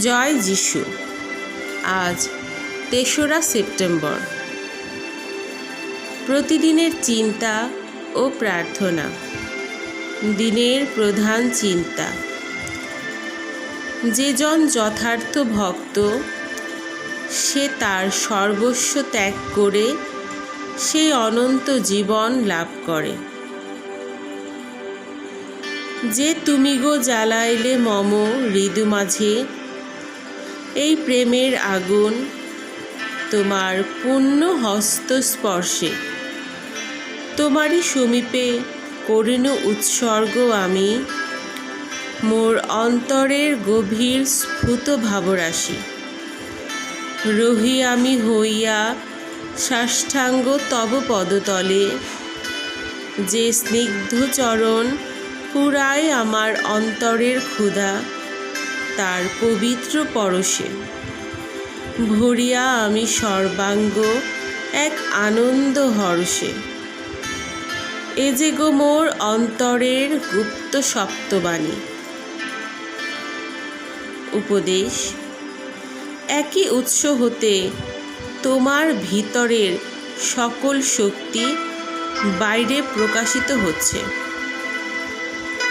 জয় যিশু। আজ তেসরা সেপ্টেম্বর। প্রতিদিনের চিন্তা ও প্রার্থনা। দিনের প্রধান চিন্তা। যে জন যথার্থ ভক্ত, সে তার সর্বস্ব ত্যাগ করে, সেই অনন্ত জীবন লাভ করে। যে তুমি গো জ্বালাইলে মম হৃদু মাঝে এই প্রেমের আগুন তোমার পূর্ণ হস্ত স্পর্শে তোমারই সমীপে করিন উৎসর্গ আমি। মোর অন্তরের গভীর স্ফুত ভাবরাশি। রহি আমি হইয়া সাষ্টাঙ্গ তব পদতলে। যে স্নিগ্ধ চরণ পুরায় আমার অন্তরের ক্ষুধা তার পবিত্র পরশে। ভরিয়া আমি সর্বাঙ্গ এক আনন্দ হর্ষে। এ যে গো মোর অন্তরের গুপ্ত সপ্তবাণী। উপদেশ, একই উৎস হতে তোমার ভিতরের সকল শক্তি বাইরে প্রকাশিত হচ্ছে।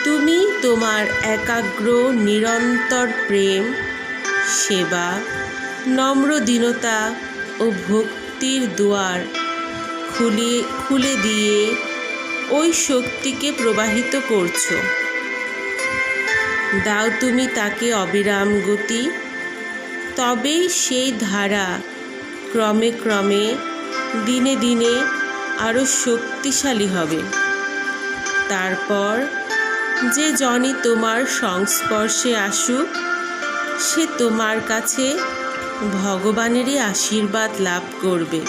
তুমি তোমার একাগ্র, নিরন্তর প্রেম, সেবা, নম্র দীনতা ও ভক্তির দুয়ার খুলে খুলে দিয়ে ওই শক্তিকে প্রবাহিত করছ। দাও তুমি তাকে অবিরাম গতি তবেই সেই ধারা ক্রমে ক্রমে, দিনে দিনে আরও শক্তিশালী হবে। তারপর যে জনই তোমার সংস্পর্শে আসুক, সে তোমার কাছে ভগবানেরই আশীর্বাদ লাভ করবে।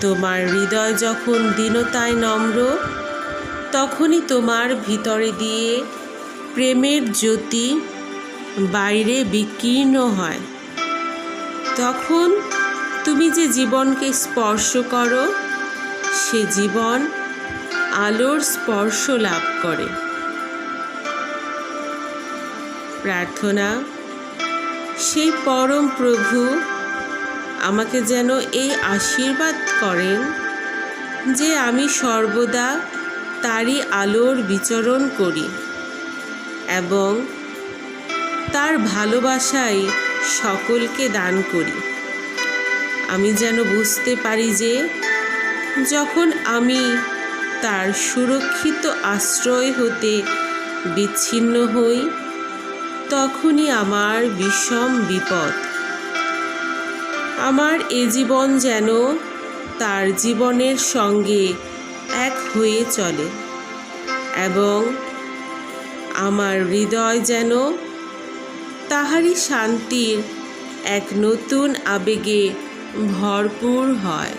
তোমার হৃদয় যখন দীনতায় নম্র, তখনই তোমার ভিতরে দিয়ে প্রেমের জ্যোতি বাইরে বিকীর্ণ হয়। তখন তুমি যে জীবনকে স্পর্শ করো, সে জীবন আলোর স্পর্শ লাভ করে। প্রার্থনা, সেই পরম প্রভু আমাকে যেন এই আশীর্বাদ করেন যে আমি সর্বদা তারই আলোর বিচরণ করি এবং তার ভালোবাসাই সকলকে দান করি। আমি যেন বুঝতে পারি যে যখন আমি তার সুরক্ষিত আশ্রয় হতে বিচ্ছিন্ন হই তখনই আমার বিষম বিপদ। আমার এ জীবন যেন তার জীবনের সঙ্গে এক হয়ে চলে এবং আমার হৃদয় যেন তাহারই শান্তির এক নতুন আবেগে ভরপুর হয়।